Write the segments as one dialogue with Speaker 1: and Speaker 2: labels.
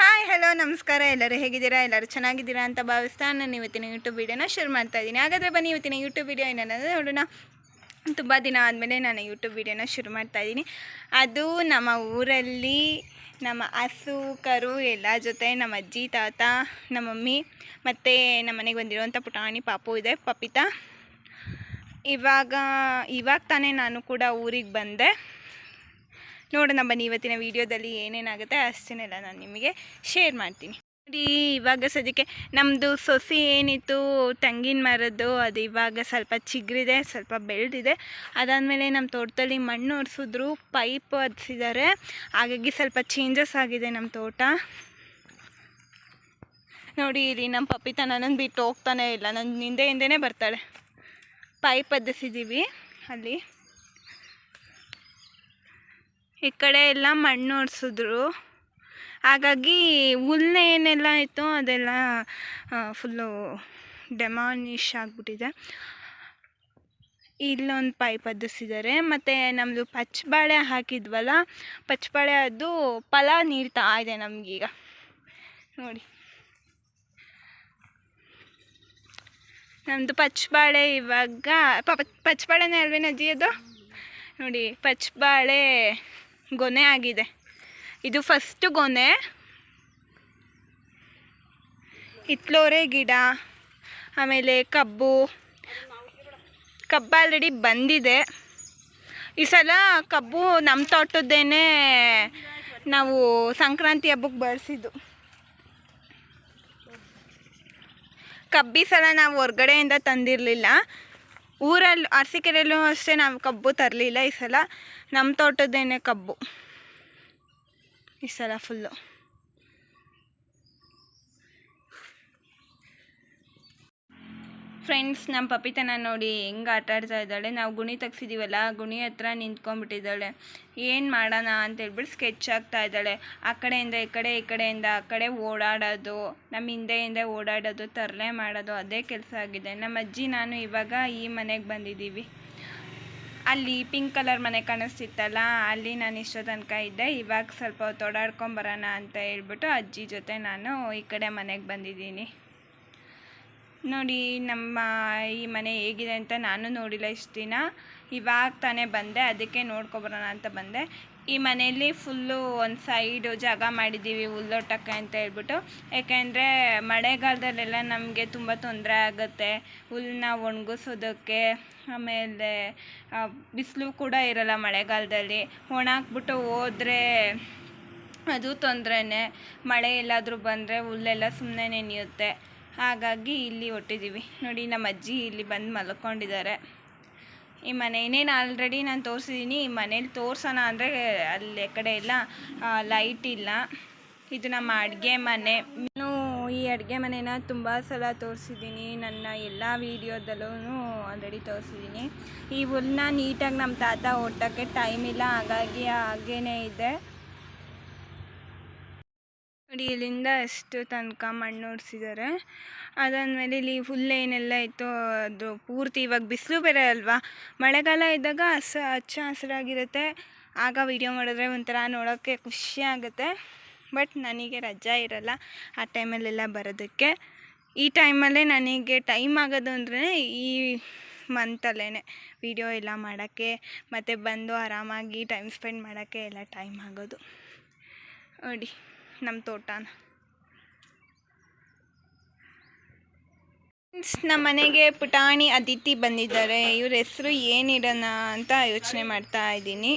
Speaker 1: Hi hello ನಮಸ್ಕಾರ. ಎಲ್ಲರೂ ಹೇಗಿದ್ದೀರಾ? ಎಲ್ಲರೂ ಚೆನ್ನಾಗಿದ್ದೀರಾ ಅಂತ ಭಾವಿಸ್ತಾ ನಾನು ಇವತ್ತಿನ ಯೂಟ್ಯೂಬ್ ವೀಡಿಯೋನ ಶುರು ಮಾಡ್ತಾ ಇದ್ದೀನಿ. ಹಾಗಾದರೆ ಬನ್ನಿ, ಇವತ್ತಿನ ಯೂಟ್ಯೂಬ್ ವೀಡಿಯೋ ಏನನ್ನೋದು ನೋಡೋಣ. ತುಂಬ ದಿನ ಆದಮೇಲೆ ನಾನು ಯೂಟ್ಯೂಬ್ ವೀಡಿಯೋನ ಶುರು ಮಾಡ್ತಾ ಇದ್ದೀನಿ. ಅದು ನಮ್ಮ ಊರಲ್ಲಿ ನಮ್ಮ ಹಸು, ಕರು, ಎಲ್ಲ ಜೊತೆ ನಮ್ಮ ಅಜ್ಜಿ, ತಾತ, ನಮ್ಮ ಮಮ್ಮಿ ಮತ್ತು ನಮ್ಮ ಮನೆಗೆ ಬಂದಿರುವಂಥ ಪುಟಾಣಿ ಪಾಪು ಇದೆ, ಪಪಿತಾ. ಇವಾಗ ಇವಾಗ ತಾನೇ ನಾನು ಕೂಡ ಊರಿಗೆ ಬಂದೆ. ನೋಡೋಣ ಬನ್ನಿ ಇವತ್ತಿನ ವಿಡಿಯೋದಲ್ಲಿ ಏನೇನಾಗುತ್ತೆ ಅಷ್ಟನ್ನೆಲ್ಲ ನಾನು ನಿಮಗೆ ಶೇರ್ ಮಾಡ್ತೀನಿ. ನೋಡಿ, ಇವಾಗ ಸದ್ಯಕ್ಕೆ ನಮ್ಮದು ಸೊಸಿ ಏನಿತ್ತು, ತೆಂಗಿನ ಮರದ್ದು, ಅದು ಇವಾಗ ಸ್ವಲ್ಪ ಚಿಗ್ರಿದೆ, ಸ್ವಲ್ಪ ಬೆಳೆದಿದೆ. ಅದಾದಮೇಲೆ ನಮ್ಮ ತೋಟದಲ್ಲಿ ಮಣ್ಣು ಒರೆಸಿದ್ರು ಪೈಪ್ ಹದ್ಸಿದ್ದಾರೆ ಹಾಗಾಗಿ ಸ್ವಲ್ಪ ಚೇಂಜಸ್ ಆಗಿದೆ ನಮ್ಮ ತೋಟ. ನೋಡಿ, ಇಲ್ಲಿ ನಮ್ಮ ಪಪ್ಪಿತ ನನ್ನನ್ನು ಬಿಟ್ಟು ಹೋಗ್ತಾನೆ ಇಲ್ಲ ನನ್ನ ಹಿಂದೆ ಹಿಂದೆನೇ ಬರ್ತಾಳೆ. ಪೈಪ್ ಹದಿಸಿದ್ದೀವಿ ಅಲ್ಲಿ. ಈ ಕಡೆ ಎಲ್ಲ ಮಣ್ಣು ಒರೆಸಿದ್ರು. ಹಾಗಾಗಿ ಹುಲ್ಲು ಏನೆಲ್ಲ ಇತ್ತು ಅದೆಲ್ಲ ಫುಲ್ಲು ಡೆಮಾನಿಷ್ ಆಗಿಬಿಟ್ಟಿದೆ. ಇಲ್ಲೊಂದು ಪೈಪ್ ಹದಿಸಿದ್ದಾರೆ ಮತ್ತು ನಮ್ಮದು ಪಚ್ಚಬಾಳೆ ಹಾಕಿದ್ವಲ್ಲ ಪಚ್ಚಬಾಳೆ ಅದು ಫಲ ನೀಡ್ತಾ ಇದೆ ನಮಗೀಗ ನೋಡಿ. ನಮ್ಮದು ಪಚ್ಚಬಾಳೆ ಇವಾಗ ಪಚ್ಚಬಾಳೆನೇ ಅಲ್ವೇನಜ್ಜಿ ಅದು? ನೋಡಿ ಪಚ್ಚಬಾಳೆ ಗೊನೆ ಆಗಿದೆ. ಇದು ಫಸ್ಟ್ ಗೊನೆ. ಇತ್ಲೋರೆ ಗಿಡ, ಆಮೇಲೆ ಕಬ್ಬು. ಕಬ್ಬು ಆಲ್ರೆಡಿ ಬಂದಿದೆ. ಈ ಸಲ ಕಬ್ಬು ನಮ್ಮ ತೋಟದ್ದೇನೆ ನಾವು ಸಂಕ್ರಾಂತಿ ಹಬ್ಬಕ್ಕೆ ಬಳಸಿದ್ದು ಕಬ್ಬಿ ಸಲ ನಾವು ಹೊರ್ಗಡೆಯಿಂದ ತಂದಿರಲಿಲ್ಲ. ಊರಲ್ಲಿ ಅರಸೀಕೆರೆಯಲ್ಲೂ ಅಷ್ಟೇ ನಾವು ಕಬ್ಬು ತರಲಿಲ್ಲ ಈ ಸಲ. ನಮ್ಮ ತೋಟದ್ದೇನೆ ಕಬ್ಬು. ಈ ಸಲ ಫುಲ್ಲು ಫ್ರೆಂಡ್ಸ್ ನಮ್ಮ ಪಪಿತನ ನೋಡಿ ಹೆಂಗೆ ಆಟ ಆಡ್ತಾ ಇದ್ದಾಳೆ. ನಾವು ಗುಣಿ ತೆಗ್ಸಿದ್ದೀವಲ್ಲ ಗುಣಿ ಹತ್ರ ನಿಂತ್ಕೊಂಡ್ಬಿಟ್ಟಿದ್ದಾಳೆ. ಏನು ಮಾಡೋಣ ಅಂತೇಳ್ಬಿಟ್ಟು ಸ್ಕೆಚ್ ಆಗ್ತಾ ಇದ್ದಾಳೆ. ಆ ಕಡೆಯಿಂದ, ಈ ಕಡೆ, ಈ ಕಡೆಯಿಂದ, ಆ ಕಡೆ ಓಡಾಡೋದು ನಮ್ಮ ಹಿಂದೆ ಹಿಂದೆ ಓಡಾಡೋದು, ತರಲೆ ಮಾಡೋದು, ಅದೇ ಕೆಲಸ ಆಗಿದೆ. ನಮ್ಮ ಅಜ್ಜಿ, ನಾನು ಇವಾಗ ಈ ಮನೆಗೆ ಬಂದಿದ್ದೀವಿ. ಅಲ್ಲಿ ಪಿಂಕ್ ಕಲರ್ ಮನೆ ಕಾಣಿಸ್ತಿತ್ತಲ್ಲ, ಅಲ್ಲಿ ನಾನು ಇಷ್ಟೋ ತನಕ ಇದ್ದೆ. ಇವಾಗ ಸ್ವಲ್ಪ ಹೊತ್ತು ಓಡಾಡ್ಕೊಂಬರೋಣ ಅಂತ ಹೇಳ್ಬಿಟ್ಟು ಅಜ್ಜಿ ಜೊತೆ ನಾನು ಈ ಕಡೆ ಮನೆಗೆ ಬಂದಿದ್ದೀನಿ. ನೋಡಿ, ನಮ್ಮ ಈ ಮನೆ ಹೇಗಿದೆ ಅಂತ ನಾನು ನೋಡಿಲ್ಲ ಇಷ್ಟು ದಿನ. ಇವಾಗ ತಾನೇ ಬಂದೆ, ಅದಕ್ಕೆ ನೋಡ್ಕೊಬರೋಣ ಅಂತ ಬಂದೆ. ಈ ಮನೆಯಲ್ಲಿ ಫುಲ್ಲು ಒಂದು ಸೈಡು ಜಾಗ ಮಾಡಿದ್ದೀವಿ ಹುಲ್ಲೋಟಕ್ಕೆ ಅಂತ ಹೇಳ್ಬಿಟ್ಟು. ಯಾಕೆಂದರೆ ಮಳೆಗಾಲದಲ್ಲೆಲ್ಲ ನಮಗೆ ತುಂಬ ತೊಂದರೆ ಆಗುತ್ತೆ. ಹುಲ್ಲನ್ನ ಒಣಗಿಸೋದಕ್ಕೆ, ಆಮೇಲೆ ಬಿಸಿಲು ಕೂಡ ಇರಲ್ಲ ಮಳೆಗಾಲದಲ್ಲಿ. ಒಣಾಕ್ಬಿಟ್ಟು ಹೋದರೆ ಅದು ತೊಂದರೆನೇ. ಮಳೆ ಎಲ್ಲಾದರೂ ಬಂದರೆ ಹುಲ್ಲೆಲ್ಲ ಸುಮ್ಮನೆ ನೆನೆಯುತ್ತೆ. ಹಾಗಾಗಿ ಇಲ್ಲಿ ಹೊಟ್ಟಿದ್ದೀವಿ ನೋಡಿ, ನಮ್ಮ ಅಜ್ಜಿ ಇಲ್ಲಿ ಬಂದು ಮಲ್ಕೊಂಡಿದ್ದಾರೆ. ಈ ಮನೆ, ಇನ್ನೇನು ಆಲ್ರೆಡಿ ನಾನು ತೋರಿಸಿದ್ದೀನಿ ಈ ಮನೇಲಿ ತೋರಿಸೋಣ ಅಂದರೆ ಅಲ್ಲಿ ಕಡೆ ಎಲ್ಲ ಲೈಟ್ ಇಲ್ಲ. ಇದು ನಮ್ಮ ಅಡುಗೆ ಮನೆ. ನಾನು ಈ ಅಡುಗೆ ಮನೇನ ತುಂಬ ಸಲ ತೋರಿಸಿದ್ದೀನಿ ನನ್ನ ಎಲ್ಲ ವೀಡಿಯೋದಲ್ಲೂ ಆಲ್ರೆಡಿ ತೋರಿಸಿದ್ದೀನಿ ಈ ಹುಲ್ಲನ್ನ ನೀಟಾಗಿ ನಮ್ಮ ತಾತ ಒಟ್ಟಕ್ಕೆ ಟೈಮ್ ಇಲ್ಲ. ಹಾಗಾಗಿ ಹಾಗೇ ಇದೆ. ನೋಡಿ ಇಲ್ಲಿಂದ ಎಷ್ಟು ತನಕ ಮಣ್ಣು ಹೊಡ್ಸಿದ್ದಾರೆ ಅದಾದಮೇಲೆ ಇಲ್ಲಿ ಹುಲ್ಲು ಏನೆಲ್ಲ ಇತ್ತು, ಅದು ಪೂರ್ತಿ ಇವಾಗ ಬಿಸಿಲು ಬೇರೆ ಅಲ್ವಾ? ಮಳೆಗಾಲ ಇದ್ದಾಗ ಹಸ ಹಚ್ಚ ಹಸಿರಾಗಿರುತ್ತೆ. ಆಗ ವಿಡಿಯೋ ಮಾಡಿದ್ರೆ ಒಂಥರ ನೋಡೋಕ್ಕೆ ಖುಷಿ ಆಗುತ್ತೆ. ಬಟ್ ನನಗೆ ರಜಾ ಇರಲ್ಲ ಆ ಟೈಮಲ್ಲೆಲ್ಲ ಬರೋದಕ್ಕೆ. ಈ ಟೈಮಲ್ಲೇ ನನಗೆ ಟೈಮ್ ಆಗೋದು ಅಂದ್ರೆ ಈ ಮಂತಲ್ಲೇ ವಿಡಿಯೋ ಎಲ್ಲ ಮಾಡೋಕ್ಕೆ, ಮತ್ತು ಬಂದು ಆರಾಮಾಗಿ ಟೈಮ್ ಸ್ಪೆಂಡ್ ಮಾಡೋಕ್ಕೆ ಎಲ್ಲ ಟೈಮ್ ಆಗೋದು. ನೋಡಿ. ನಮ್ಮ ತೋಟನ. ನಮ್ಮ ಮನೆಗೆ ಪುಟಾಣಿ ಅದಿತಿ ಬಂದಿದ್ದಾರೆ. ಇವ್ರ ಹೆಸರು ಏನಿಡೋಣ ಅಂತ ಯೋಚನೆ ಮಾಡ್ತಾ ಇದ್ದೀನಿ.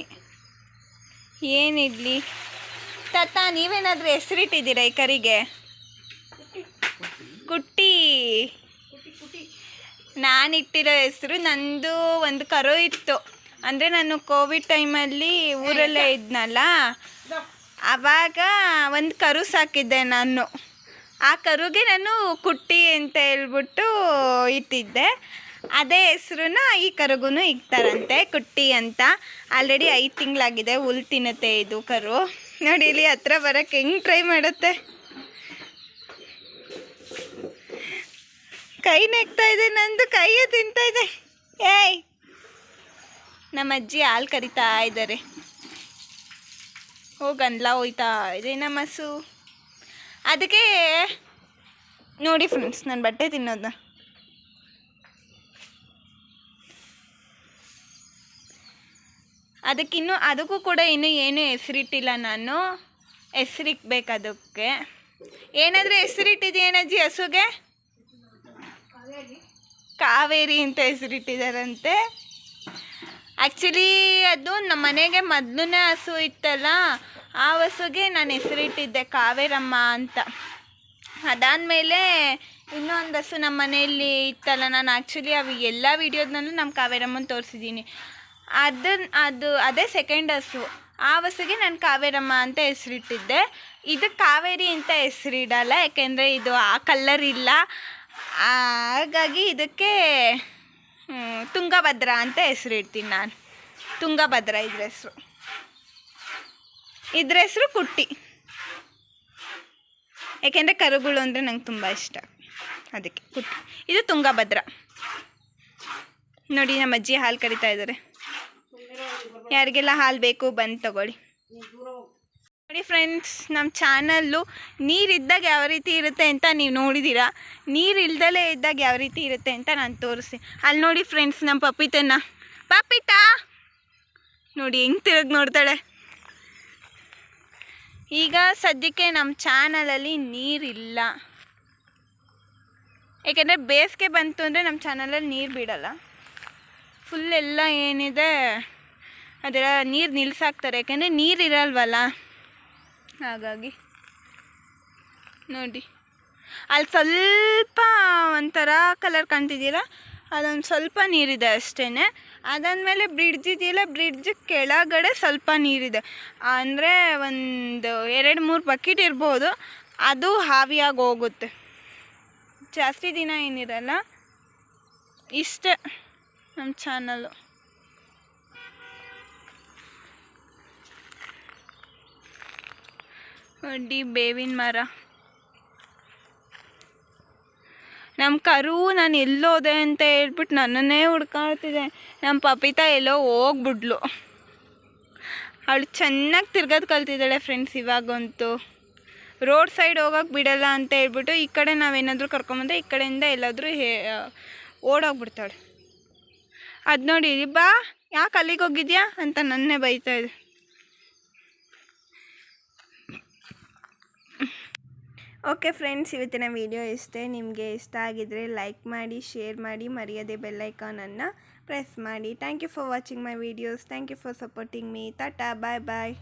Speaker 1: ಏನಿಡಲಿ? ತಾತ, ನೀವೇನಾದರೂ ಹೆಸರಿಟ್ಟಿದ್ದೀರಾ ಈ ಕರಿಗೆ? ಕುಟ್ಟಿ. ನಾನು ಇಟ್ಟಿರೋ ಹೆಸರು ನಂದು ಒಂದು ಕರು ಇತ್ತು. ಅಂದರೆ ನಾನು ಕೋವಿಡ್ ಟೈಮಲ್ಲಿ ಊರಲ್ಲೇ ಇದ್ನಲ್ಲ ಆವಾಗ ಒಂದು ಕರು ಸಾಕಿದ್ದೆ ನಾನು. ಆ ಕರುಗೆ ನಾನು ಕುಟ್ಟಿ ಅಂತ ಹೇಳ್ಬಿಟ್ಟು ಇಟ್ಟಿದ್ದೆ. ಅದೇ ಹೆಸ್ರನ್ನ ಈ ಕರುಗೂ ಇಕ್ತಾರಂತೆ, ಕುಟ್ಟಿ ಅಂತ. ಆಲ್ರೆಡಿ ಐದು ತಿಂಗಳಾಗಿದೆ ಹುಲ್ ತಿನ್ನತ್ತೆ ಇದು ಕರು. ನೋಡಿ ಇಲ್ಲಿ ಹತ್ರ ಬರೋಕ್ಕೆ ಹೆಂಗೆ ಟ್ರೈ ಮಾಡುತ್ತೆ. ಕೈ ನೆಗ್ತಾ ಇದೆ ನಂದು, ಕೈಯೇ ತಿಂತಾ ಇದೆ. ಏಯ್! ನಮ್ಮ ಅಜ್ಜಿ ಹಾಲು ಕರಿತಾ ಇದ್ದಾರೆ. ಹೋಗಂದ್ಲ ಹೋಯ್ತಾ? ಇದೆ ನಮ್ಮ ಹಸು ಅದಕ್ಕೆ ನೋಡಿ ಫ್ರೆಂಡ್ಸ್ ನಾನು ಬಟ್ಟೆ ತಿನ್ನೋದನ್ನ ಅದಕ್ಕಿನ್ನೂ ಅದಕ್ಕೂ ಕೂಡ ಇನ್ನೂ ಏನೂ ಹೆಸರಿಟ್ಟಿಲ್ಲ ನಾನು. ಹೆಸರಿಕ್ಬೇಕು ಅದಕ್ಕೆ. ಏನಾದರೂ ಹೆಸರಿಟ್ಟಿದೆಯೇನಜ್ಜಿ ಹಸುಗೆ? ಕಾವೇರಿ. ಅಂತ ಹೆಸರಿಟ್ಟಿದ್ದಾರಂತೆ ಆ್ಯಕ್ಚುಲಿ ಅದು ನಮ್ಮ ಮನೆಗೆ ಮೊದಲನೇ ಹಸು ಇತ್ತಲ್ಲ, ಆ ಹಸುಗೆ ನಾನು ಹೆಸರಿಟ್ಟಿದ್ದೆ ಕಾವೇರಮ್ಮ ಅಂತ. ಅದಾದಮೇಲೆ ಇನ್ನೊಂದು ಹಸು ನಮ್ಮ ಮನೆಯಲ್ಲಿ ಇತ್ತಲ್ಲ, ನಾನು ಆ್ಯಕ್ಚುಲಿ ಅವು ಎಲ್ಲ ವೀಡಿಯೋದನ್ನೂ ನಮ್ಮ ಕಾವೇರಮ್ಮನ ತೋರಿಸಿದ್ದೀನಿ. ಅದನ್ನ ಅದು, ಅದೇ ಸೆಕೆಂಡ್ ಹಸು. ಆ ಹಸುಗೆ ನಾನು ಕಾವೇರಮ್ಮ ಅಂತ ಹೆಸರಿಟ್ಟಿದ್ದೆ. ಇದು ಕಾವೇರಿ ಅಂತ ಹೆಸರಿಡಲ್ಲ, ಯಾಕೆಂದರೆ ಇದು ಆ ಕಲ್ಲರ್ ಇಲ್ಲ. ಹಾಗಾಗಿ ಇದಕ್ಕೆ ತುಂಗಭದ್ರ ಅಂತ ಹೆಸರಿಡ್ತೀನಿ ನಾನು. ತುಂಗಭದ್ರ ಇದ್ರ ಹೆಸರು. ಇದ್ರ ಹೆಸರು ಕುಟ್ಟಿ. ಯಾಕೆಂದರೆ ಕರುಗಳು ಅಂದರೆ ನಂಗೆ ತುಂಬ ಇಷ್ಟ. ಅದಕ್ಕೆ ಕುಟ್ಟಿ. ಇದು ತುಂಗಭದ್ರ. ನೋಡಿ ನಮ್ಮ ಅಜ್ಜಿ ಹಾಲು ಕರಿತಾ ಇದ್ದಾರೆ ಯಾರಿಗೆಲ್ಲ ಹಾಲು ಬೇಕು ಬಂದು ತಗೊಳ್ಳಿ. ನೋಡಿ ಫ್ರೆಂಡ್ಸ್ ನಮ್ಮ ಚಾನಲ್ಲು ನೀರಿದ್ದಾಗ ಯಾವ ರೀತಿ ಇರುತ್ತೆ ಅಂತ ನೀವು ನೋಡಿದ್ದೀರಾ ನೀರು ಇಲ್ದಲೇ ಇದ್ದಾಗ ಯಾವ ರೀತಿ ಇರುತ್ತೆ ಅಂತ ನಾನು ತೋರಿಸಿ ಅಲ್ಲಿ ನೋಡಿ ಫ್ರೆಂಡ್ಸ್ ನಮ್ಮ ಪಪಿತನ ಪಪ್ಪಿತ ನೋಡಿ ಹೆಂಗೆ ತಿರುಗ್ ನೋಡ್ತಾಳೆ. ಈಗ ಸದ್ಯಕ್ಕೆ ನಮ್ಮ ಚಾನಲಲ್ಲಿ ನೀರಿಲ್ಲ. ಏಕೆಂದರೆ ಬೇಸಿಗೆ ಬಂತು ಅಂದರೆ ನಮ್ಮ ಚಾನಲಲ್ಲಿ ನೀರು ಬಿಡಲ್ಲ. ಫುಲ್ ಎಲ್ಲ ಏನಿದೆ, ಅದರ ನೀರು ನಿಲ್ಸಾಕ್ತಾರೆ. ಯಾಕೆಂದರೆ ನೀರು ಇರಲ್ವಲ್ಲ. ಹಾಗಾಗಿ. ನೋಡಿ. ಅಲ್ಲಿ ಸ್ವಲ್ಪ ಒಂಥರ ಕಲರ್ ಕಾಣ್ತಿದೆಯಲ್ಲ, ಅಲ್ಲೊಂದು ಸ್ವಲ್ಪ ನೀರಿದೆ ಅಷ್ಟೇ ಅದಾದಮೇಲೆ ಬ್ರಿಡ್ಜ್ ಇದೆಯಲ್ಲ ಬ್ರಿಡ್ಜ್ ಕೆಳಗಡೆ ಸ್ವಲ್ಪ ನೀರಿದೆ. ಅಂದರೆ ಒಂದು ಎರಡು ಮೂರು ಬಕೆಟ್ ಇರ್ಬೋದು, ಅದು ಹಾವಿಯಾಗಿ ಹೋಗುತ್ತೆ. ಜಾಸ್ತಿ ದಿನ ಏನಿರಲ್ಲ, ಇಷ್ಟೇ ನಮ್ಮ ಚಾನಲ್ಲು ನೋಡಿ ಬೇವಿನ ಮರ. ನಮ್ಮ ಕರು ನಾನು ಎಲ್ಲೋದೆ ಅಂತ ಹೇಳ್ಬಿಟ್ಟು ನನ್ನನ್ನೇ ಹುಡ್ಕಾಡ್ತಿದೆ. ನಮ್ಮ ಪಪಿತ ಎಲ್ಲೋ ಹೋಗ್ಬಿಡ್ಲು ಅವಳು ಚೆನ್ನಾಗಿ ತಿರ್ಗೋದು ಕಲ್ತಿದ್ದಾಳೆ ಫ್ರೆಂಡ್ಸ್ ಇವಾಗಂತೂ. ರೋಡ್ ಸೈಡ್ ಹೋಗೋಕೆ ಬಿಡಲ್ಲ ಅಂತ ಹೇಳ್ಬಿಟ್ಟು ಈ ಕಡೆ ನಾವೇನಾದರೂ ಕರ್ಕೊಂಬಂದ್ರೆ ಈ ಕಡೆಯಿಂದ ಎಲ್ಲಾದರೂ ಹೇ ಓಡೋಗ್ಬಿಡ್ತಾಳೆ. ಅದು ನೋಡಿ, ಬಾ, ಯಾಕೆ ಅಲ್ಲಿಗೆ ಹೋಗಿದ್ಯಾ? ಅಂತ ನನ್ನೇ ಬೈತಾ ಓಕೆ ಫ್ರೆಂಡ್ಸ್ ಇವತ್ತಿನ ವಿಡಿಯೋ ಇಷ್ಟೇ. ನಿಮಗೆ ಇಷ್ಟ ಆಗಿದರೆ ಲೈಕ್ ಮಾಡಿ ಶೇರ್ ಮಾಡಿ, ಮರೆಯದೆ ಬೆಲ್ಲೈಕಾನನ್ನು ಪ್ರೆಸ್ ಮಾಡಿ. Thank you for watching my videos thank you for supporting me Tata bye bye